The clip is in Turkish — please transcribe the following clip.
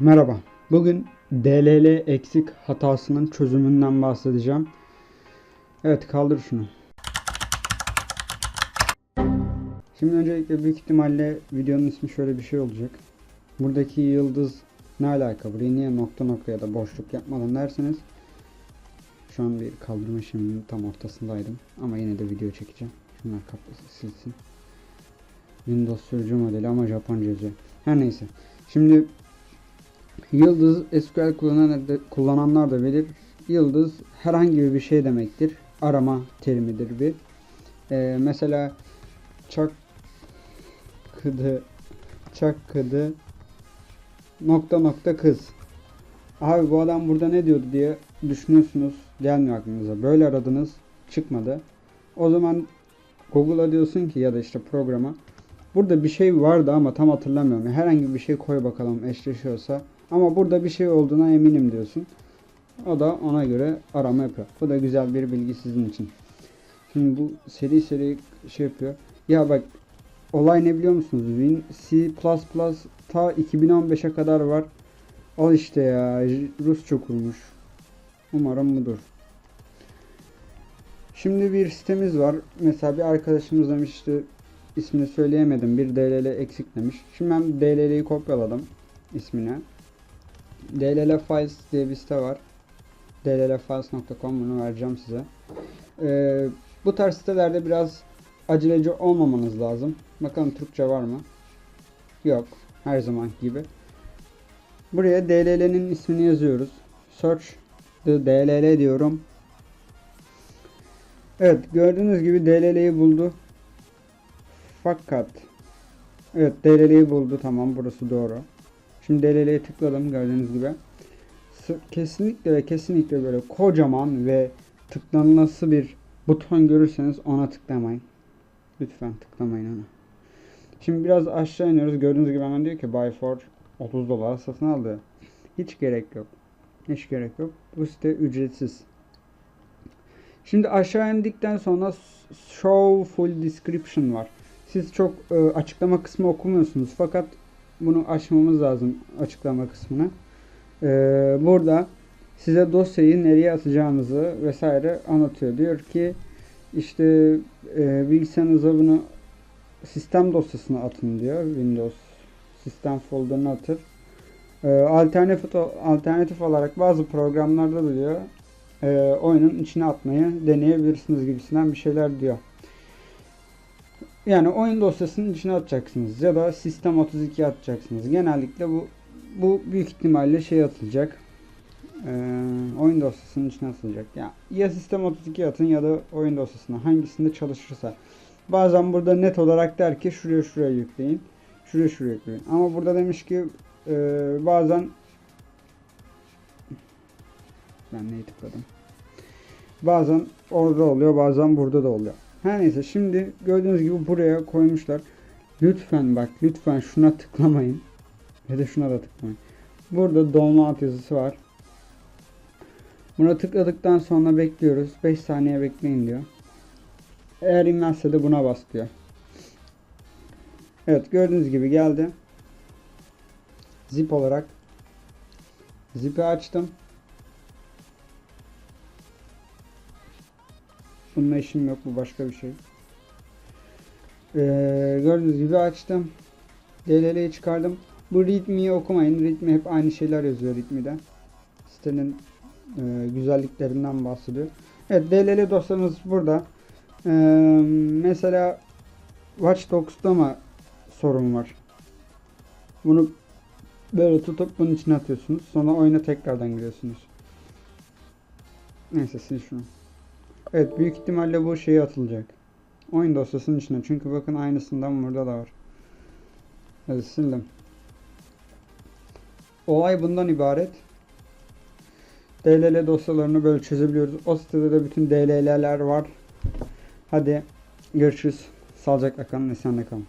Merhaba. Bugün DLL eksik hatasının çözümünden bahsedeceğim. Evet kaldır şunu. Şimdi öncelikle büyük ihtimalle videonun ismi şöyle bir şey olacak. Buradaki yıldız ne alaka? Buraya niye nokta nokta ya da boşluk yapmadan derseniz şu an bir kaldırma işleminin tam ortasındaydım. Ama yine de video çekeceğim. Şunlar kapısı silsin. Windows sürücü modeli ama Japonca. Her neyse. Şimdi Yıldız SQL kullanan, kullananlar da bilir. Yıldız herhangi bir şey demektir. Arama terimidir bir. Ee, mesela çak kıdı çak kıdı nokta nokta kız. Abi bu adam burada ne diyordu diye düşünüyorsunuz. Gelmiyor aklınıza. Böyle aradınız. Çıkmadı. O zaman Google'a diyorsun ki ya da işte programa Burada bir şey vardı ama tam hatırlamıyorum. Herhangi bir şey koy bakalım eşleşiyorsa. Ama burada bir şey olduğuna eminim diyorsun. O da ona göre arama yapıyor. Bu da güzel bir bilgi sizin için. Şimdi bu seri seri şey yapıyor. Ya bak olay ne biliyor musunuz? Win C++ ta 2015'e kadar var. Al işte ya Rusça kurmuş. Umarım budur. Şimdi bir sitemiz var. Mesela bir arkadaşımız demiş işte ismini söyleyemedim. Bir DLL eksik demiş. Şimdi ben DLL'yi kopyaladım ismine. DLL Files diye bir site var. dllfiles.com bunu vereceğim size. Ee, bu tarz sitelerde biraz aceleci olmamanız lazım. Bakalım Türkçe var mı? Yok. Her zaman gibi. Buraya DLL'nin ismini yazıyoruz. Search the DLL diyorum. Evet gördüğünüz gibi DLL'yi buldu. Fakat evet DLL'yi buldu tamam burası doğru. Şimdi DLL'ye tıkladım gördüğünüz gibi. Kesinlikle ve kesinlikle böyle kocaman ve tıklanması bir buton görürseniz ona tıklamayın. Lütfen tıklamayın ona. Şimdi biraz aşağı iniyoruz. Gördüğünüz gibi hemen diyor ki Buy for 30 dolar satın aldı. Hiç gerek yok. Hiç gerek yok. Bu site ücretsiz. Şimdi aşağı indikten sonra Show Full Description var. Siz çok e, açıklama kısmı okumuyorsunuz fakat bunu açmamız lazım açıklama kısmını. E, burada size dosyayı nereye atacağınızı vesaire anlatıyor. Diyor ki işte e, bilgisayarınıza bunu sistem dosyasına atın diyor. Windows sistem folderına atır. E, alternatif alternatif olarak bazı programlarda da diyor e, oyunun içine atmayı deneyebilirsiniz gibisinden bir şeyler diyor. Yani oyun dosyasının içine atacaksınız ya da sistem 32 atacaksınız. Genellikle bu bu büyük ihtimalle şey atılacak. Ee, oyun dosyasının içine atılacak. Ya, ya sistem 32 atın ya da oyun dosyasına hangisinde çalışırsa. Bazen burada net olarak der ki şuraya şuraya yükleyin. Şuraya şuraya yükleyin. Ama burada demiş ki e, bazen ben neyi tıkladım? Bazen orada oluyor bazen burada da oluyor. Her neyse şimdi gördüğünüz gibi buraya koymuşlar. Lütfen bak lütfen şuna tıklamayın. Ya da şuna da tıklamayın. Burada alt yazısı var. Buna tıkladıktan sonra bekliyoruz. 5 saniye bekleyin diyor. Eğer inmezse de buna bas diyor. Evet gördüğünüz gibi geldi. Zip olarak. Zip'i açtım. Bununla işim yok bu başka bir şey. Ee, gördüğünüz gibi açtım. DLL'yi çıkardım. Bu readme'yi okumayın. Readme hep aynı şeyler yazıyor readme'de. Sitenin e, güzelliklerinden bahsediyor. Evet DLL dosyamız burada. Ee, mesela Watch Dogs'ta mı sorun var? Bunu böyle tutup bunun içine atıyorsunuz. Sonra oyuna tekrardan giriyorsunuz. Neyse sil şunu. Evet büyük ihtimalle bu şey atılacak. Oyun dosyasının içine. Çünkü bakın aynısından burada da var. Hadi sildim. Olay bundan ibaret. DLL dosyalarını böyle çözebiliyoruz. O sitede de bütün DLL'ler var. Hadi görüşürüz. Sağlıcakla kalın, esenle kalın.